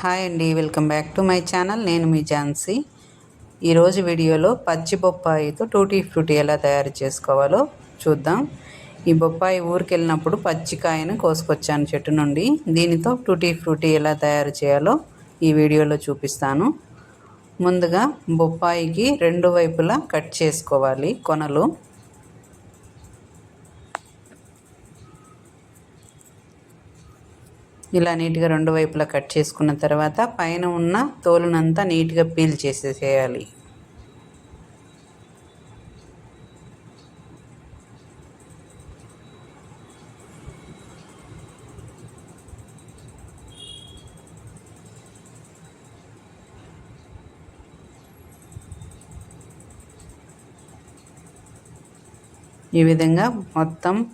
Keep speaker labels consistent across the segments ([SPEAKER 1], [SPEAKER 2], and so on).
[SPEAKER 1] Hi అండి welcome back to my channel. నేను మీ ఝాన్సీ. ఈరోజు వీడియోలో పచ్చి బొప్పాయితో టూటీ ఫ్రూటీ ఎలా తయారు చేసుకోవాలో చూద్దాం. ఈ బొప్పాయి ఊరికి వెళ్ళినప్పుడు పచ్చికాయను కోసుకొచ్చాను చెట్టు నుండి. దీనితో టూటీ ఫ్రూటీ ఎలా తయారు చేయాలో ఈ వీడియోలో చూపిస్తాను. ముందుగా బొప్పాయికి రెండు వైపులా కట్ చేసుకోవాలి కొనలు. ఇలా నీట్గా రెండు వైపులా కట్ చేసుకున్న తర్వాత పైన ఉన్న తోలునంతా నీట్గా పీల్ చేసేసేయాలి. ఈ విధంగా మొత్తం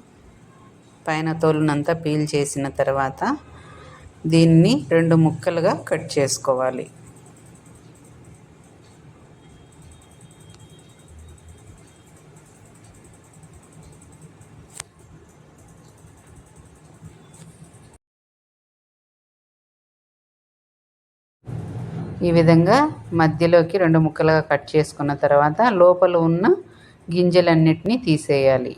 [SPEAKER 1] పైన తోలునంతా పీల్ చేసిన తర్వాత దీన్ని రెండు ముక్కలుగా కట్ చేసుకోవాలి. ఈ విధంగా మధ్యలోకి రెండు ముక్కలుగా కట్ చేసుకున్న తర్వాత లోపల ఉన్న గింజలన్నిటినీ తీసేయాలి.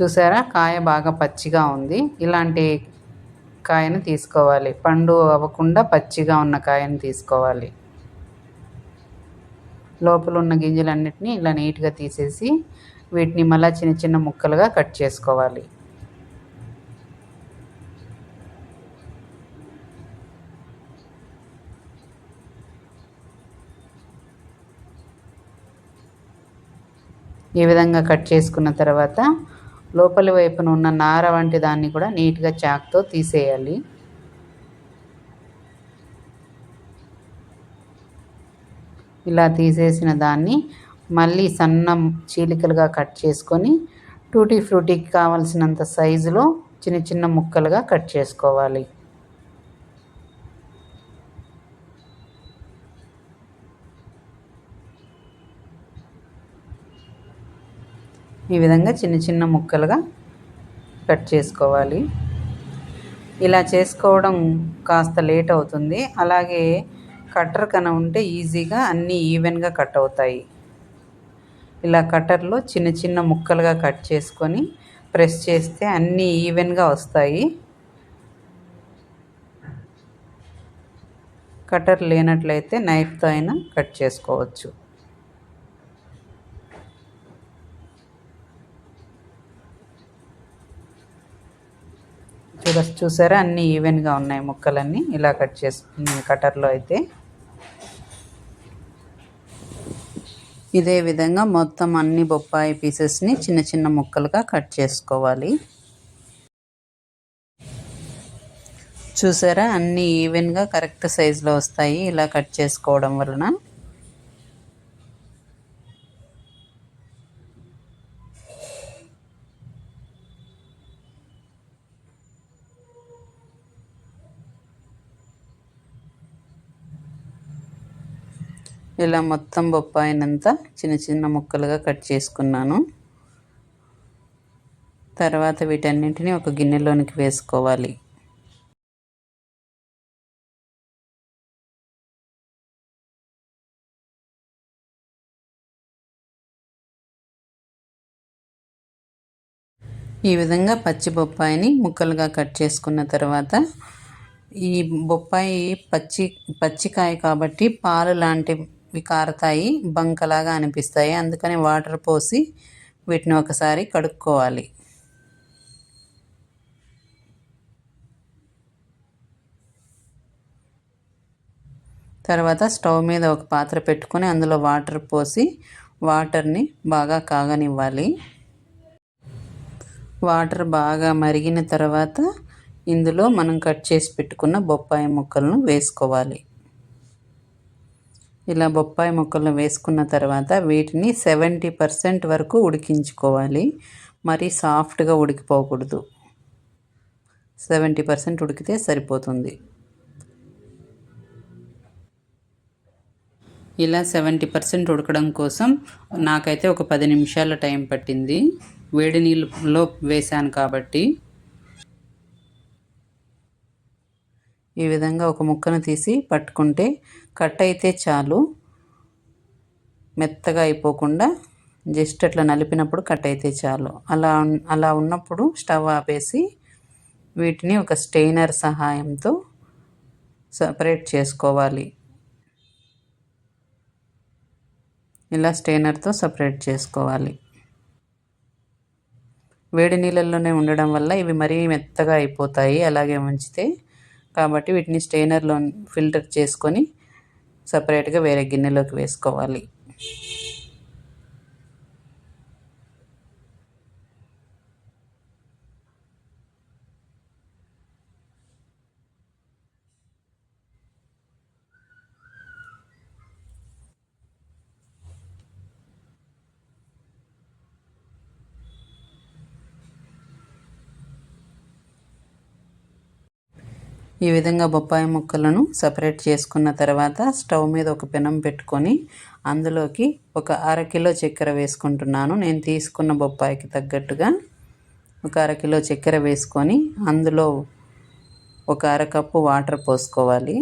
[SPEAKER 1] చూసారా? కాయ బాగా పచ్చిగా ఉంది. ఇలాంటి కాయను తీసుకోవాలి. పండు అవ్వకుండా పచ్చిగా ఉన్న కాయను తీసుకోవాలి. లోపల ఉన్న గింజలన్నిటిని ఇలా నీట్గా తీసేసి వీటిని మళ్ళీ చిన్న చిన్న ముక్కలుగా కట్ చేసుకోవాలి. ఈ విధంగా కట్ చేసుకున్న తర్వాత లోపలి వైపున ఉన్న నార వంటి దాన్ని కూడా నీట్గా చాక్తో తీసేయాలి. ఇలా తీసేసిన దాన్ని మళ్ళీ సన్న చీలికలుగా కట్ చేసుకొని టూటీ ఫ్రూటీకి కావలసినంత సైజులో చిన్న చిన్న ముక్కలుగా కట్ చేసుకోవాలి. ఈ విధంగా చిన్న చిన్న ముక్కలుగా కట్ చేసుకోవాలి. ఇలా చేసుకోవడం కాస్త లేట్ అవుతుంది. అలాగే కట్టర్ కన ఉంటే ఈజీగా అన్నీ ఈవెన్గా కట్ అవుతాయి. ఇలా కట్టర్లో చిన్న చిన్న ముక్కలుగా కట్ చేసుకొని ప్రెస్ చేస్తే అన్నీ ఈవెన్గా వస్తాయి. కటర్ లేనట్లయితే నైఫ్తో అయినా కట్ చేసుకోవచ్చు. చూడ చూసారా? అన్నీ ఈవెన్గా ఉన్నాయి ముక్కలన్నీ. ఇలా కట్ చేసుకుని కటర్లో అయితే. ఇదే విధంగా మొత్తం అన్ని బొప్పాయి పీసెస్ని చిన్న చిన్న ముక్కలుగా కట్ చేసుకోవాలి. చూసారా? అన్నీ ఈవెన్గా కరెక్ట్ సైజులో వస్తాయి. ఇలా కట్ చేసుకోవడం వలన. ఇలా మొత్తం బొప్పాయినంతా చిన్న చిన్న ముక్కలుగా కట్ చేసుకున్నాను. తర్వాత వీటన్నింటినీ ఒక గిన్నెలోనికి వేసుకోవాలి. ఈ విధంగా పచ్చి బొప్పాయిని ముక్కలుగా కట్ చేసుకున్న తర్వాత ఈ బొప్పాయి పచ్చి పచ్చికాయ కాబట్టి పాలు లాంటి ఇవి కారతాయి బంకలాగా అనిపిస్తాయి. అందుకని వాటర్ పోసి వీటిని ఒకసారి కడుక్కోవాలి. తర్వాత స్టవ్ మీద ఒక పాత్ర పెట్టుకొని అందులో వాటర్ పోసి వాటర్ని బాగా కాగనివ్వాలి. వాటర్ బాగా మరిగిన తర్వాత ఇందులో మనం కట్ చేసి పెట్టుకున్న బొప్పాయి ముక్కలను వేసుకోవాలి. ఇలా బొప్పాయి ముక్కలను వేసుకున్న తర్వాత వీటిని సెవెంటీ పర్సెంట్ వరకు ఉడికించుకోవాలి. మరీ సాఫ్ట్గా ఉడికిపోకూడదు. సెవెంటీ పర్సెంట్ ఉడికితే సరిపోతుంది. ఇలా సెవెంటీ పర్సెంట్ ఉడకడం కోసం నాకైతే ఒక పది నిమిషాల టైం పట్టింది. వేడి నీళ్ళలో వేశాను కాబట్టి ఈ విధంగా ఒక ముక్కను తీసి పట్టుకుంటే కట్ అయితే చాలు. మెత్తగా అయిపోకుండా జస్ట్ అట్లా నలిపినప్పుడు కట్ అయితే చాలు. అలా అలా ఉన్నప్పుడు స్టవ్ ఆపేసి వీటిని ఒక స్టెయినర్ సహాయంతో సపరేట్ చేసుకోవాలి. ఇలా స్టెయినర్తో సపరేట్ చేసుకోవాలి. వేడి నీళ్ళల్లోనే ఉండడం వల్ల ఇవి మరీ మెత్తగా అయిపోతాయి. అలాగే ఉంచితే కాబట్టి వీటిని స్టెయినర్లో ఫిల్టర్ చేసుకొని సపరేట్గా వేరే గిన్నెలోకి వేసుకోవాలి. ఈ విధంగా బొప్పాయి ముక్కలను సపరేట్ చేసుకున్న తర్వాత స్టవ్ మీద ఒక పెనం పెట్టుకొని అందులోకి ఒక అరకిలో చక్కెర వేసుకుంటున్నాను. నేను తీసుకున్న బొప్పాయికి తగ్గట్టుగా ఒక అరకిలో చక్కెర వేసుకొని అందులో ఒక అరకప్పు వాటర్ పోసుకోవాలి.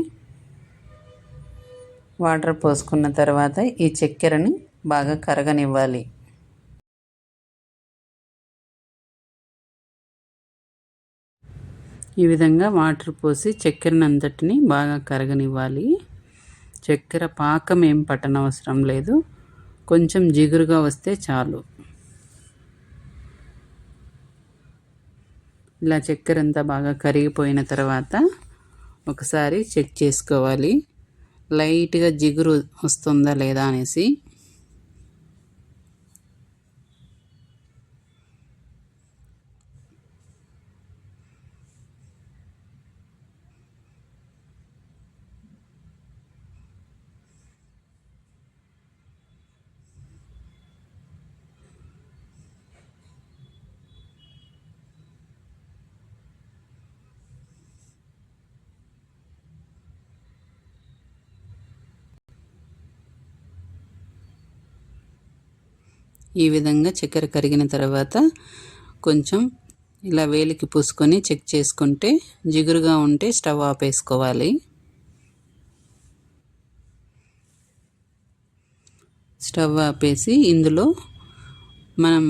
[SPEAKER 1] వాటర్ పోసుకున్న తర్వాత ఈ చక్కెరని బాగా కరగనివ్వాలి. ఈ విధంగా వాటర్ పోసి చక్కెరని అంతటిని బాగా కరగనివ్వాలి. చక్కెర పాకం ఏం పట్టనవసరం లేదు. కొంచెం జిగురుగా వస్తే చాలు. ఇలా చక్కెర అంతా బాగా కరిగిపోయిన తర్వాత ఒకసారి చెక్ చేసుకోవాలి. లైట్గా జిగురు వస్తుందా లేదా అనేసి. ఈ విధంగా చక్కెర కరిగిన తర్వాత కొంచెం ఇలా వేలికి పూసుకొని చెక్ చేసుకుంటే జిగురుగా ఉంటే స్టవ్ ఆపేసుకోవాలి స్టవ్ ఆపేసి ఇందులో మనం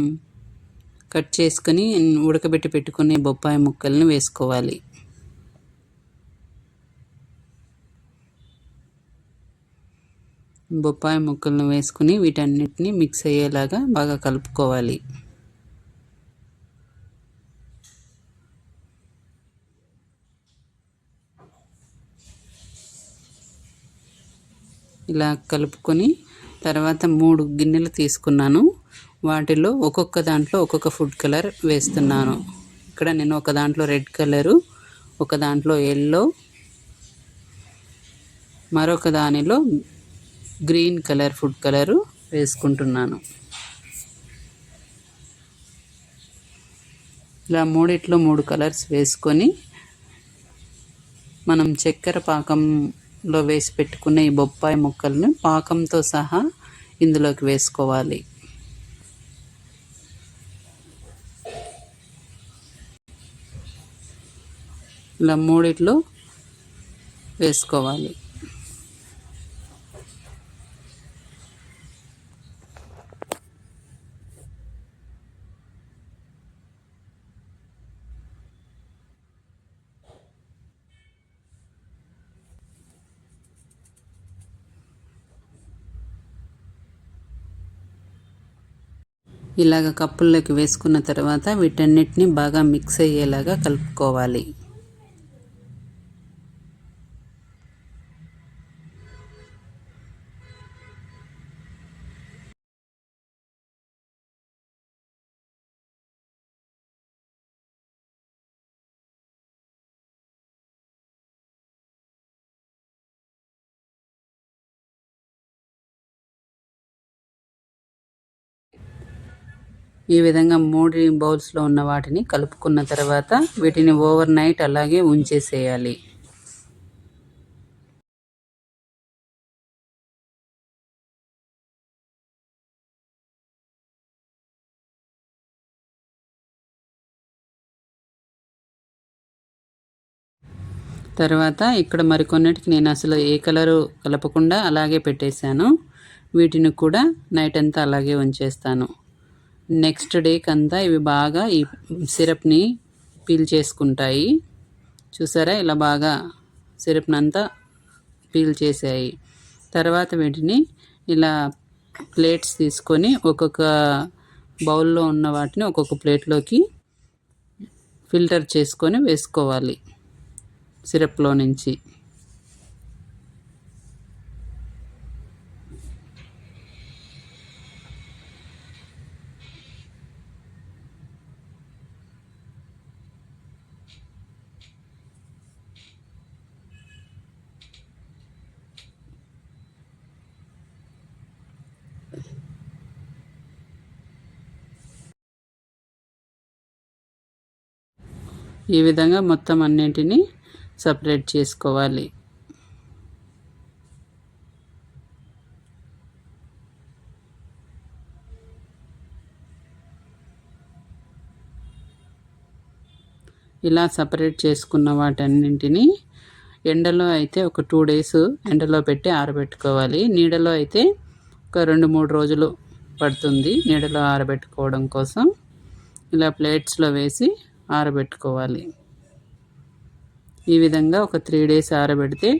[SPEAKER 1] కట్ చేసుకొని ఉడకబెట్టి పెట్టుకునే బొప్పాయి ముక్కల్ని వేసుకోవాలి. బొప్పాయి ముక్కలను వేసుకుని వీటన్నిటిని మిక్స్ అయ్యేలాగా బాగా కలుపుకోవాలి. ఇలా కలుపుకొని తర్వాత మూడు గిన్నెలు తీసుకున్నాను. వాటిలో ఒక్కొక్క దాంట్లో ఒక్కొక్క ఫుడ్ కలర్ వేస్తున్నాను. ఇక్కడ నేను ఒక దాంట్లో రెడ్ కలరు ఒక దాంట్లో ఎల్లో మరొక దానిలో గ్రీన్ కలర్ ఫుడ్ కలరు వేసుకుంటున్నాను. ఇలా మూడిట్లో మూడు కలర్స్ వేసుకొని మనం చక్కెర పాకంలో వేసి పెట్టుకున్న ఈ బొప్పాయి ముక్కల్ని పాకంతో సహా ఇందులోకి వేసుకోవాలి. ఇలా మూడిట్లో వేసుకోవాలి. ఇలాగ కప్పుల్లోకి వేసుకున్న తర్వాత వీటన్నిటిని బాగా మిక్స్ అయ్యేలాగా కలుపుకోవాలి. ఈ విధంగా మూడు బౌల్స్లో ఉన్న వాటిని కలుపుకున్న తర్వాత వీటిని ఓవర్ నైట్ అలాగే ఉంచేసేయాలి. తర్వాత ఇక్కడ మరికొన్నిటికి నేను అసలు ఏ కలరు కలపకుండా అలాగే పెట్టేశాను. వీటిని కూడా నైట్ అంతా అలాగే ఉంచేస్తాను. నెక్స్ట్ డేకి అంతా ఇవి బాగా ఈ సిరప్ని పీల్ చేసుకుంటాయి. చూసారా? ఇలా బాగా సిరప్ని అంతా పీల్ చేసాయి తర్వాత వీటిని ఇలా ప్లేట్స్ తీసుకొని ఒక్కొక్క బౌల్లో ఉన్న వాటిని ఒక్కొక్క ప్లేట్లోకి ఫిల్టర్ చేసుకొని వేసుకోవాలి. సిరప్లో నుంచి. ఈ విధంగా మొత్తం అన్నింటినీ సపరేట్ చేసుకోవాలి. ఇలా సపరేట్ చేసుకున్న వాటన్నింటినీ ఎండలో అయితే ఒక టూ డేస్ ఎండలో పెట్టి ఆరబెట్టుకోవాలి. నీడలో అయితే ఒక రెండు మూడు రోజులు పడుతుంది నీడలో ఆరబెట్టుకోవడం కోసం. ఇలా ప్లేట్స్లో వేసి ఆరబెట్టుకోవాలి. ఈ విధంగా ఒక త్రీ డేస్ ఆరబెడితే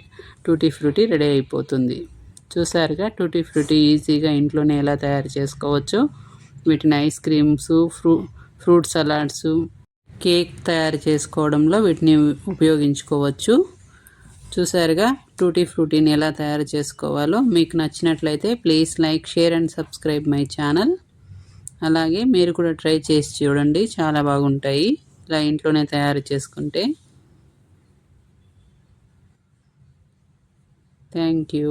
[SPEAKER 1] టూటీ ఫ్రూటీ రెడీ అయిపోతుంది. చూసారుగా టూటీ ఫ్రూటీ ఈజీగా ఇంట్లోనే ఎలా తయారు చేసుకోవచ్చు? వీటిని ice creams ఫ్రూ fruit salads cake తయారు చేసుకోవడంలో వీటిని ఉపయోగించుకోవచ్చు. చూసారుగా టూటీ ఫ్రూటీని ఎలా తయారు చేసుకోవాలో మీకు నచ్చినట్లయితే please like share and subscribe my channel. అలాగే మీరు కూడా ట్రై చేసి చూడండి చాలా బాగుంటాయి. ఇలా ఇంట్లోనే తయారు చేసుకుంటే. Thank you.